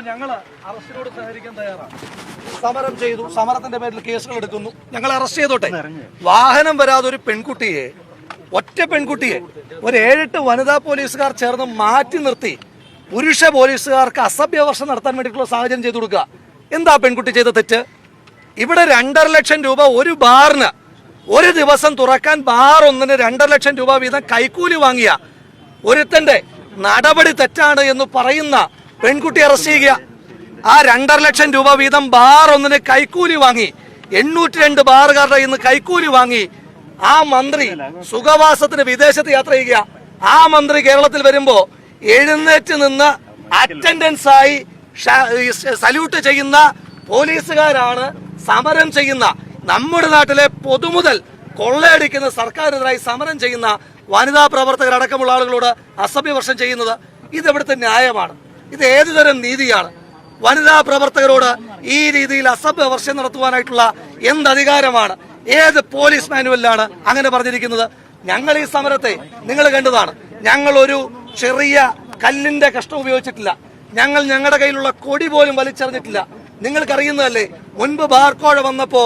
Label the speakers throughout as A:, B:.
A: അപ്പോൾ അറസ്റ്റിനോട് സഹകരിക്കാൻ തയ്യാറാണ്. സമരം ചെയ്തു. സമരത്തിന്റെ പേരിൽ കേസുകൾ എടുക്കുന്നു. ഞങ്ങൾ അറസ്റ്റ് ചെയ്തോട്ടെ. വാഹനം വരാതെ ഒരു പെൺകുട്ടിയെ ഒറ്റ പെൺകുട്ടിയെ ഒരു ഏഴെട്ട് വനിതാ പോലീസുകാർ ചേർന്ന് മാറ്റി നിർത്തി പുരുഷ പോലീസുകാർക്ക് അസഭ്യവർഷം നടത്താൻ വേണ്ടിയിട്ടുള്ള സാഹചര്യം ചെയ്തു കൊടുക്കുക. എന്താ പെൺകുട്ടി ചെയ്ത തെറ്റ്? ഇവിടെ രണ്ടര ലക്ഷം രൂപ ഒരു ബാറിന് ഒരു ദിവസം തുറക്കാൻ ബാർ ഒന്നിന് രണ്ടര ലക്ഷം രൂപ വീതം കൈക്കൂലി വാങ്ങിയ ഒരുത്തന്റെ നടപടി തെറ്റാണ് എന്ന് പറയുന്ന പെൺകുട്ടി അറസ്റ്റ് ചെയ്യുക ആ രണ്ടര ലക്ഷം രൂപ വീതം ബാർ ഒന്നിന് കൈക്കൂലി വാങ്ങി. എണ്ണൂറ്റി രണ്ട് ബാറുകാരുടെ ഇന്ന് കൈക്കൂലി വാങ്ങി. ആ മന്ത്രി സുഖവാസത്തിന് വിദേശത്ത് യാത്ര ചെയ്യുക ആ മന്ത്രി കേരളത്തിൽ വരുമ്പോ എഴുന്നേറ്റ് നിന്ന് അറ്റൻഡൻസ് ആയി സല്യൂട്ട് ചെയ്യുന്ന പോലീസുകാരാണ് സമരം ചെയ്യുന്ന. നമ്മുടെ നാട്ടിലെ പൊതുമുതൽ കൊള്ളയടിക്കുന്ന സർക്കാരിനെതിരായി സമരം ചെയ്യുന്ന വനിതാ പ്രവർത്തകരടക്കമുള്ള ആളുകളോട് അസഭ്യവർഷം ചെയ്യുന്നത് ഇതെവിടുത്തെ ന്യായമാണ്? ഇത് ഏതു തരം നീതിയാണ്? വനിതാ പ്രവർത്തകരോട് ഈ രീതിയിൽ അസഭ്യവർഷം നടത്തുവാനായിട്ടുള്ള എന്ത് അധികാരമാണ്? ഏത് പോലീസ് മാനുവലിലാണ് അങ്ങനെ പറഞ്ഞിരിക്കുന്നത്? ഞങ്ങൾ ഈ സമരത്തെ നിങ്ങൾ കണ്ടതാണ്. ഞങ്ങൾ ഒരു ചെറിയ കല്ലിന്റെ കഷ്ടം ഉപയോഗിച്ചിട്ടില്ല. ഞങ്ങൾ ഞങ്ങളുടെ കയ്യിലുള്ള കൊടി പോലും വലിച്ചെറിഞ്ഞിട്ടില്ല. നിങ്ങൾക്കറിയുന്നതല്ലേ? മുൻപ് ബാർക്കോഴ വന്നപ്പോ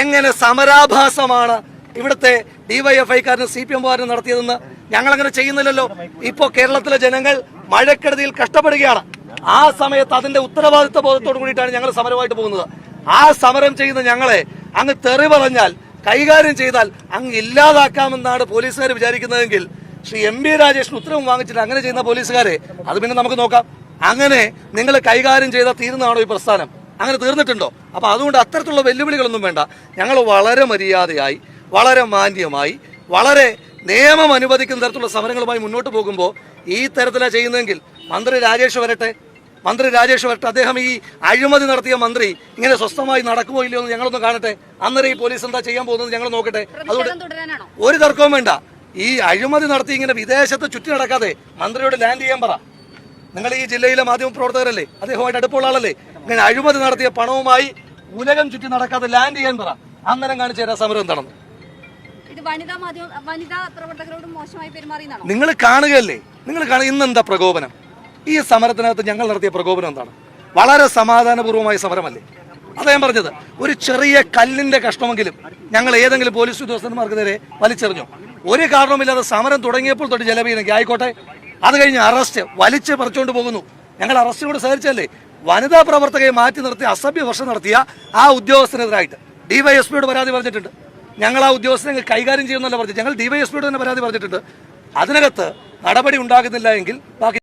A: എങ്ങനെ സമരാഭാസമാണ് ഇവിടുത്തെ ഡിവൈഎഫ്ഐക്കാരനും സി പി എംകാരനും നടത്തിയതെന്ന് ഞങ്ങൾ അങ്ങനെ ചെയ്യുന്നില്ലല്ലോ. ഇപ്പോ കേരളത്തിലെ ജനങ്ങൾ മഴക്കെടുതിയിൽ കഷ്ടപ്പെടുകയാണ്. ആ സമയത്ത് അതിന്റെ ഉത്തരവാദിത്വ ബോധത്തോടു കൂടിയിട്ടാണ് ഞങ്ങൾ സമരമായിട്ട് പോകുന്നത്. ആ സമരം ചെയ്യുന്ന ഞങ്ങളെ അങ്ങ് തെറി പറഞ്ഞാൽ കൈകാര്യം ചെയ്താൽ അങ്ങ് ഇല്ലാതാക്കാമെന്നാണ് പോലീസുകാർ വിചാരിക്കുന്നതെങ്കിൽ ശ്രീ എം ബി രാജേഷിന് ഉത്തരവും വാങ്ങിച്ചിട്ട് അങ്ങനെ ചെയ്യുന്ന പോലീസുകാരെ അത് പിന്നെ നമുക്ക് നോക്കാം. അങ്ങനെ നിങ്ങൾ കൈകാര്യം ചെയ്താൽ തീരുന്നതാണോ ഈ പ്രസ്ഥാനം? അങ്ങനെ തീർന്നിട്ടുണ്ടോ? അപ്പൊ അതുകൊണ്ട് അത്തരത്തിലുള്ള വെല്ലുവിളികളൊന്നും വേണ്ട. ഞങ്ങൾ വളരെ മര്യാദയായി വളരെ മാന്യമായി വളരെ നിയമം അനുവദിക്കുന്ന തരത്തിലുള്ള സമരങ്ങളുമായി മുന്നോട്ട് പോകുമ്പോൾ ഈ തരത്തിലാണ് ചെയ്യുന്നതെങ്കിൽ മന്ത്രി രാജേഷ് വരട്ടെ. മന്ത്രി രാജേഷ് വരട്ടെ. അദ്ദേഹം ഈ അഴിമതി നടത്തിയ മന്ത്രി ഇങ്ങനെ സ്വസ്ഥമായി നടക്കുമോ ഇല്ലയോ എന്ന് ഞങ്ങളൊന്ന് കാണട്ടെ. അന്നേരം ഈ പോലീസ് എന്താ ചെയ്യാൻ പോകുന്നത് ഞങ്ങൾ നോക്കട്ടെ. അതുകൊണ്ട് ഒരു തർക്കവും വേണ്ട. ഈ അഴിമതി നടത്തി ഇങ്ങനെ വിദേശത്ത് ചുറ്റി നടക്കാതെ മന്ത്രിയോട് ലാൻഡ് ചെയ്യാൻ പറ. നിങ്ങൾ ഈ ജില്ലയിലെ മാധ്യമ പ്രവർത്തകരല്ലേ? അദ്ദേഹമായിട്ട് അടുപ്പുള്ള ആളല്ലേ? ഇങ്ങനെ അഴിമതി നടത്തിയ പണവുമായി ഉലകം ചുറ്റി നടക്കാതെ ലാൻഡ് ചെയ്യാൻ പറ. അന്നേരം കാണിച്ചു തരാം സമരം എന്താണെന്ന്.
B: ഇത് വനിതാ മാധ്യമ വനിതാ പ്രവർത്തകരോട് മോശമായി
A: നിങ്ങൾ കാണുകയല്ലേ? നിങ്ങൾ കാണുക ഇന്ന് എന്താ പ്രകോപനം? ഈ സമരത്തിനകത്ത് ഞങ്ങൾ നടത്തിയ പ്രകോപനം എന്താണ്? വളരെ സമാധാനപൂർവമായ സമരമല്ലേ? അദ്ദേഹം പറഞ്ഞത്. ഒരു ചെറിയ കല്ലിന്റെ കഷ്ടമെങ്കിലും ഞങ്ങൾ ഏതെങ്കിലും പോലീസ് ഉദ്യോഗസ്ഥന്മാർക്ക് നേരെ വലിച്ചെറിഞ്ഞു. ഒരു കാരണവുമില്ലാതെ സമരം തുടങ്ങിയപ്പോൾ തൊട്ട് ജലപീരങ്കി. ആയിക്കോട്ടെ. അത് കഴിഞ്ഞ് അറസ്റ്റ് വലിച്ച് പറിച്ചുകൊണ്ട് പോകുന്നു. ഞങ്ങൾ അറസ്റ്റിനോട് സഹകരിച്ചല്ലേ വനിതാ പ്രവർത്തകയെ മാറ്റി നിർത്തി അസഭ്യ വർഷം നടത്തിയ ആ ഉദ്യോഗസ്ഥനെതിരായിട്ട്. ഡിവൈഎസ്പിയോട് പരാതി പറഞ്ഞിട്ടുണ്ട്. ഞങ്ങൾ ആ ഉദ്യോഗസ്ഥനെ കൈകാര്യം ചെയ്യുന്നല്ല പറഞ്ഞു ഞങ്ങൾ ഡിവൈഎസ്പിയോട് തന്നെ പരാതി പറഞ്ഞിട്ടുണ്ട്. അതിനകത്ത് നടപടി ഉണ്ടാകുന്നില്ല എങ്കിൽ ബാക്കി